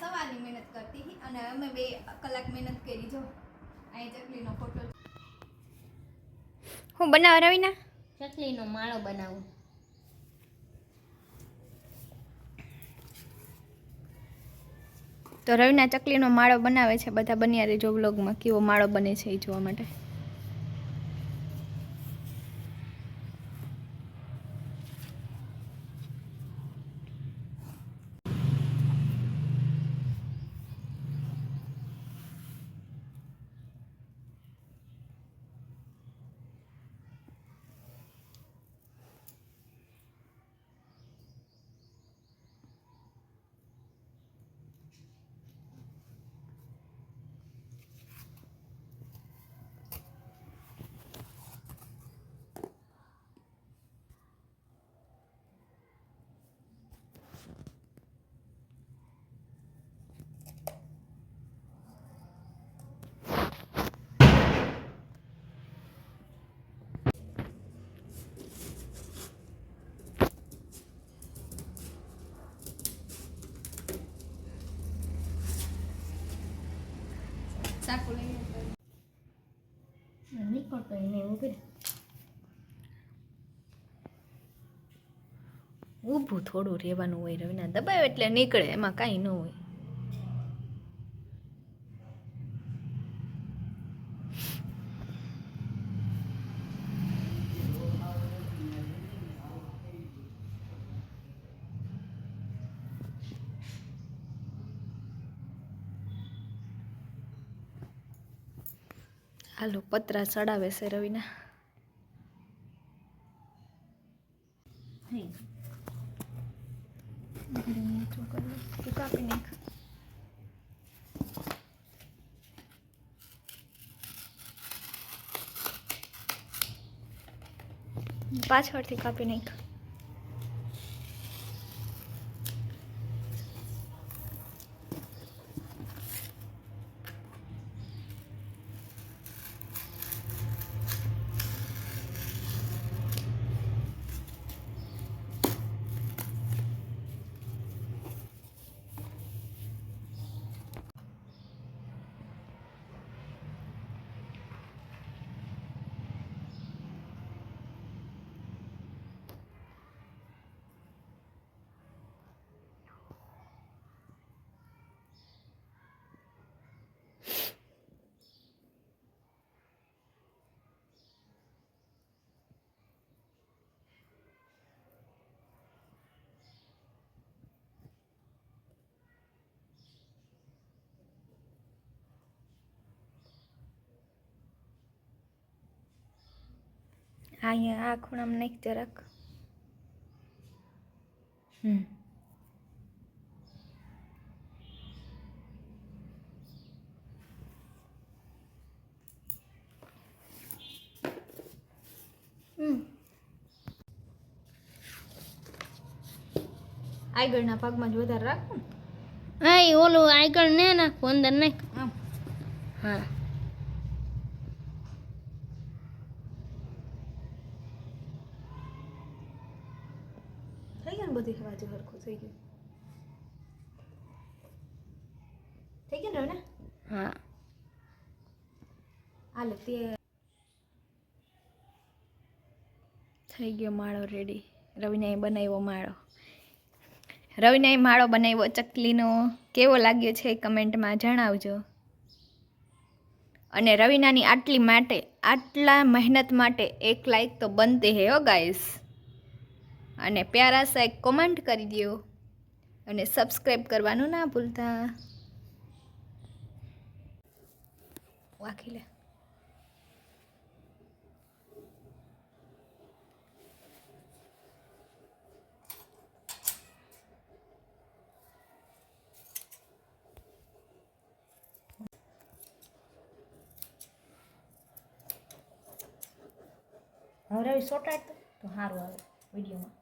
સવારની મહેનત કરતી હતી અને અમે બે કલાક મહેનત કરી જો. અહીં ચકલીનો ફોટો હું બનાવ રવિના? ચકલીનો માળો બનાવું. તો રવિના ચકલીનો માળો બનાવે છે બધા બન્યા રહેજો બ્લોગમાં કેવો માળો બને છે એ જોવા માટે. ચાકુ લઈ નીકળતો એને એવું કરે. ઊભું થોડું રહેવાનું હોય રવિના દબાવ એટલે નીકળે, એમાં કાંઈ ન હોય. હાલો પતરા ચડાવે છે રવિના. કાપી નાખ પાછળથી કાપી નાખ. હા અહીંયા આ ખૂણામાં નાખ જરાક હમ આગળના ભાગમાં જ વધારે રાખું હા એ ઓલું આગળ ને નાખો અંદર નાખ હા ને બધી બાજુ હરખું થઈ ગયું. થઈ ગયું ને હા. હાલો તે થઈ ગયો માળો રેડી રવિનાએ બનાવ્યો માળો. રવિનાએ માળો બનાવ્યો ચકલીનો. કેવો લાગ્યો છે કમેન્ટમાં જણાવજો. અને રવિનાની આટલી માટે આટલા મહેનત માટે એક લાઈક તો બનતી હે હો ગાઈસ અને પ્યારા સા એક કોમેન્ટ કરી દો અને સબસ્ક્રાઈબ કરવાનું ના ભૂલતા. વાખી લે હવે રવિ સોટાડ તો સારું આવે, વિડીયોમાં.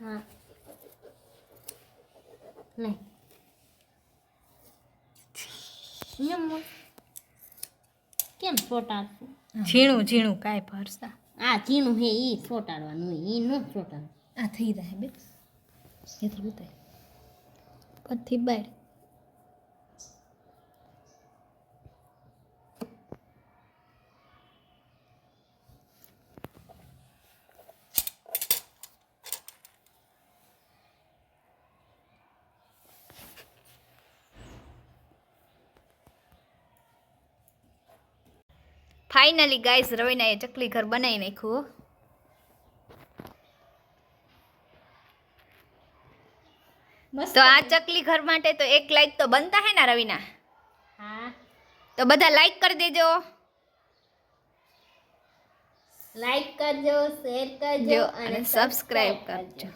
હા. નહીં બોલ. કેમ સોટાડશું ઝીણું ઝીણું કાંઈ ભરસા આ ઝીણું હે એ સોટાડવાનું હોય એ ન સોટાડવું આ થઈ જાય બે જેથી ઉતાય પછી બહાર ફાઇનલી ગાઈસ રવિનાએ ચકલી ઘર બનાવી નાખ્યું. તો આ ચકલી ઘર માટે તો એક લાઈક તો બનતા હે ને રવિના? હા. તો બધા લાઈક કરી દેજો. લાઈક કરજો શેર કરજો અને સબસ્ક્રાઇબ કરજો.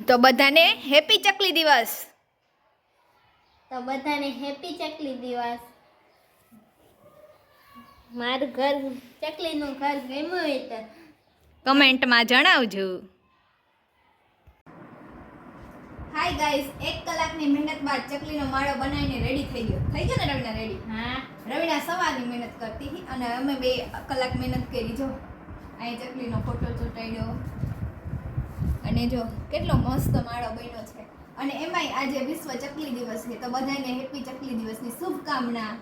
તો બધાને હેપી ચકલી દિવસ. તો બધાને હેપી ચકલી દિવસ. મારું ઘર ચકલીનું ઘર ગમ્યું હોય તો કમેન્ટમાં જણાવજો. હાય ગાઈસ એક કલાકની મહેનત બાદ ચકલીનો માળો બનાવીને રેડી થઈ ગયો. થઈ ગયો ને રવિના રેડી હા. રવિના સવારની મહેનત કરતી હતી અને અમે બે કલાક મહેનત કરી જો. અહીં ચકલીનો ફોટો ચોંટાડ્યો. અને જો કેટલો મસ્ત માળો બન્યો છે. અને એમાંય આજે વિશ્વ ચકલી દિવસ છે તો બધાને હેપી ચકલી દિવસની શુભકામના.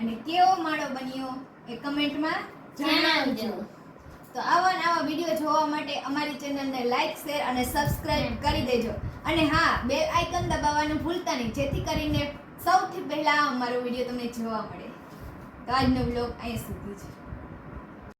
અને કેવો માળો બન્યો? એ કમેન્ટમાં જણાવજો. તો આવા આવા વીડિયો જોવા માટે અમારી ચેનલને લાઈક શેર અને સબસ્ક્રાઇબ કરી દેજો. અને હા બે આઇકન દબાવવાનું ભૂલતા નહીં. જેથી કરીને સૌથી પહેલા અમારો વીડિયો તમને જોવા મળે. તો આજનો બ્લોગ અહીં સુધી છે